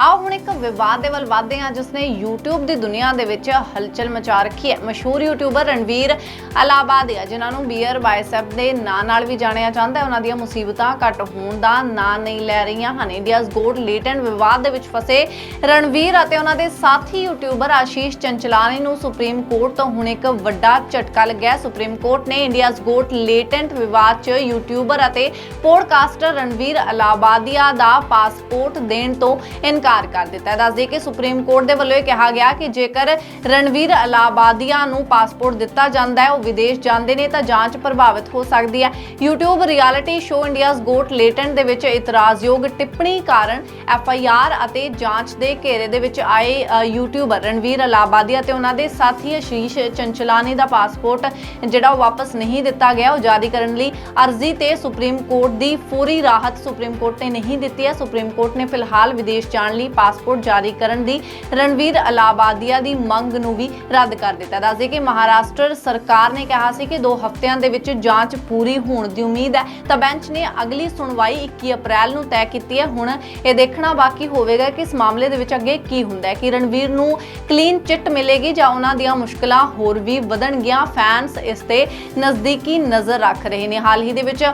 ਆਓ ਹੁਣ ਇੱਕ ਵਿਵਾਦ ਦੇ ਵੱਲ ਵਧਦੇ ਹਾਂ ਜਿਸ ਨੇ YouTube ਦੀ ਦੁਨੀਆ ਦੇ ਵਿੱਚ ਹਲਚਲ ਮਚਾ ਰੱਖੀ ਹੈ। ਮਸ਼ਹੂਰ ਯੂਟਿਊਬਰ ਰਣਵੀਰ ਅਲਾਬਾਦੀਆ ਜਿਨ੍ਹਾਂ ਨੂੰ ਬੀਅਰ ਬਾਈਸੈਪ ਦੇ ਨਾਂ ਨਾਲ ਵੀ ਜਾਣਿਆ ਜਾਂਦਾ ਹੈ। ਉਹਨਾਂ ਦੀਆਂ ਮੁਸੀਬਤਾਂ ਘੱਟ ਹੋਣ ਦਾ ਨਾਂ ਨਹੀਂ ਲੈ ਰਹੀਆਂ ਹਨ। ਇੰਡੀਆਜ਼ ਗੋਟ ਲੇਟੈਂਟ ਵਿਵਾਦ ਦੇ ਵਿੱਚ ਫਸੇ ਰਣਵੀਰ ਅਤੇ ਉਹਨਾਂ ਦੇ ਸਾਥੀ ਯੂਟਿਊਬਰ ਆਸ਼ੀਸ਼ ਚੰਚਲਾਨੀ ਨੂੰ ਸੁਪਰੀਮ ਕੋਰਟ ਤੋਂ ਹੁਣ ਇੱਕ ਵੱਡਾ ਝਟਕਾ ਲੱਗਿਆ ਸੁਪਰੀਮ ਕੋਰਟ ਨੇ ਇੰਡੀਆਜ਼ ਗੋਟ ਲੇਟੈਂਟ ਵਿਵਾਦ 'ਚ ਯੂਟਿਊਬਰ ਅਤੇ ਪੋਡਕਾਸਟਰ ਰਣਵੀਰ ਅਲਾਬਾਦੀਆ ਦਾ ਪਾਸਪੋਰਟ ਦੇਣ ਤੋਂ ਇਨਕਾਰ ਕਰ ਦਿੱਤਾ ਹੈ। ਦੱਸਦੇ ਕਿ ਸੁਪਰੀਮ ਕੋਰਟ ਦੇ ਵੱਲੋਂ ਇਹ ਕਿਹਾ ਗਿਆ ਕਿ ਜੇਕਰ ਰਣਵੀਰ ਅਲਾਬਾਦੀਆ ਨੂੰ ਪਾਸਪੋਰਟ ਦਿੱਤਾ ਜਾਂਦਾ ਹੈ, ਉਹ ਵਿਦੇਸ਼ ਜਾਂਦੇ ਨੇ, ਤਾਂ ਜਾਂਚ ਪ੍ਰਭਾਵਿਤ ਹੋ ਸਕਦੀ ਹੈ। YouTube reality show India's got latent ਦੇ ਵਿੱਚ ਇਤਰਾਜ਼ਯੋਗ ਟਿੱਪਣੀ ਕਾਰਨ ਐਫਆਈਆਰ ਅਤੇ ਜਾਂਚ ਦੇ ਘੇਰੇ ਦੇ ਵਿੱਚ ਆਏ ਯੂਟਿਊਬਰ ਰਣਵੀਰ ਅਲਾਬਾਦੀਆ ਤੇ ਉਹਨਾਂ ਦੇ ਸਾਥੀ ਆਸ਼ੀਸ਼ ਚੰਚਲਾਨੀ ਦਾ ਪਾਸਪੋਰਟ ਜਿਹੜਾ ਉਹ ਵਾਪਸ ਨਹੀਂ ਦਿੱਤਾ ਗਿਆ। ਉਹ ਜਾਰੀ ਕਰਨ ਲਈ ਅਰਜ਼ੀ ਤੇ ਸੁਪਰੀਮ ਕੋਰਟ ਦੀ ਫੌਰੀ ਰਾਹਤ ਸੁਪਰੀਮ ਕੋਰਟ ਨੇ ਨਹੀਂ ਦਿੱਤੀ ਹੈ। ਸੁਪਰੀਮ ਕੋਰਟ ਨੇ ਫਿਲਹਾਲ ਵਿਦੇਸ਼ ਜਾਣ ਲਈ ਪਾਸਪੋਰਟ ਜਾਰੀ ਕਰਨ ਦੀ ਰਣਵੀਰ ਅਲਾਬਾਦੀਆ ਦੀ ਮੰਗ ਨੂੰ ਵੀ ਰੱਦ ਕਰ ਦਿੱਤਾ। ਦੱਸਦੇ ਕਿ ਮਹਾਰਾਸ਼ਟਰ ਸਰਕਾਰ ਨੇ ਕਿਹਾ ਸੀ ਕਿ 2 ਹਫ਼ਤਿਆਂ ਦੇ ਵਿੱਚ ਜਾਂਚ ਪੂਰੀ ਹੋਣ ਦੀ ਉਮੀਦ ਹੈ। ਤਾਂ ਬੈਂਚ ਨੇ ਅਗਲੀ ਸੁਣਵਾਈ 21 ਅਪ੍ਰੈਲ ਨੂੰ ਤੈਅ ਕੀਤੀ ਹੈ। ਹੁਣ ਇਹ ਦੇਖਣਾ ਬਾਕੀ ਹੋਵੇਗਾ ਕਿ ਇਸ ਮਾਮਲੇ ਦੇ ਵਿੱਚ ਅੱਗੇ ਕੀ ਹੁੰਦਾ ਹੈ। ਕਿ ਰਣਵੀਰ ਨੂੰ ਕਲੀਨ ਚਿੱਟ ਮਿਲੇਗੀ ਜਾਂ ਉਹਨਾਂ ਦੀਆਂ ਮੁਸ਼ਕਲਾਂ ਹੋਰ ਵੀ ਵਧਣਗੀਆਂ? ਫੈਨਸ ਇਸ ਤੇ ਨਜ਼ਦੀਕੀ ਨਜ਼ਰ ਰੱਖ ਰਹੇ ਨੇ। ਹਾਲ ਹੀ ਦੇ ਵਿੱਚ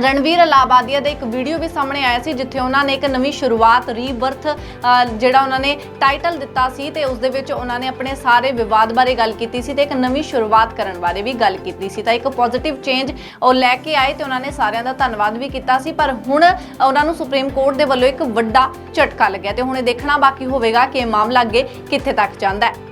ਰਣਵੀਰ ਅਲਾਬਾਦੀਆ ਦਾ ਇੱਕ ਵੀਡੀਓ ਵੀ ਸਾਹਮਣੇ ਆਇਆ ਸੀ, ਜਿੱਥੇ ਉਹਨਾਂ ਨੇ ਇੱਕ ਨਵੀਂ ਸ਼ੁਰੂਆਤ ਰੀਬਰਥ ਜਿਹੜਾ ਉਹਨਾਂ ਨੇ ਟਾਈਟਲ ਦਿੱਤਾ ਸੀ ਤੇ ਉਸ ਦੇ ਵਿੱਚ ਉਹਨਾਂ ਨੇ ਆਪਣੇ ਸਾਰੇ ਵਿਵਾਦ ਬਾਰੇ ਗੱਲ ਕੀਤੀ ਸੀ ਤੇ ਇੱਕ ਨਵੀਂ ਸ਼ੁਰੂਆਤ ਕਰਨ ਬਾਰੇ ਵੀ ਗੱਲ ਕੀਤੀ ਸੀ। ਤਾਂ ਇੱਕ ਪੋਜ਼ਿਟਿਵ ਚੇਂਜ ਉਹ ਲੈ ਕੇ ਆਏ ਤੇ ਉਹਨਾਂ ਨੇ ਸਾਰਿਆਂ ਦਾ ਧੰਨਵਾਦ ਵੀ ਕੀਤਾ ਸੀ, ਪਰ ਹੁਣ ਉਹਨਾਂ ਨੂੰ ਸੁਪਰੀਮ ਕੋਰਟ ਦੇ ਵੱਲੋਂ ਇੱਕ ਵੱਡਾ ਝਟਕਾ ਲੱਗਿਆ ਤੇ ਹੁਣ ਇਹ ਦੇਖਣਾ ਬਾਕੀ ਹੋਵੇਗਾ ਕਿ ਇਹ ਮਾਮਲਾ ਅੱਗੇ ਕਿੱਥੇ ਤੱਕ ਜਾਂਦਾ ਹੈ।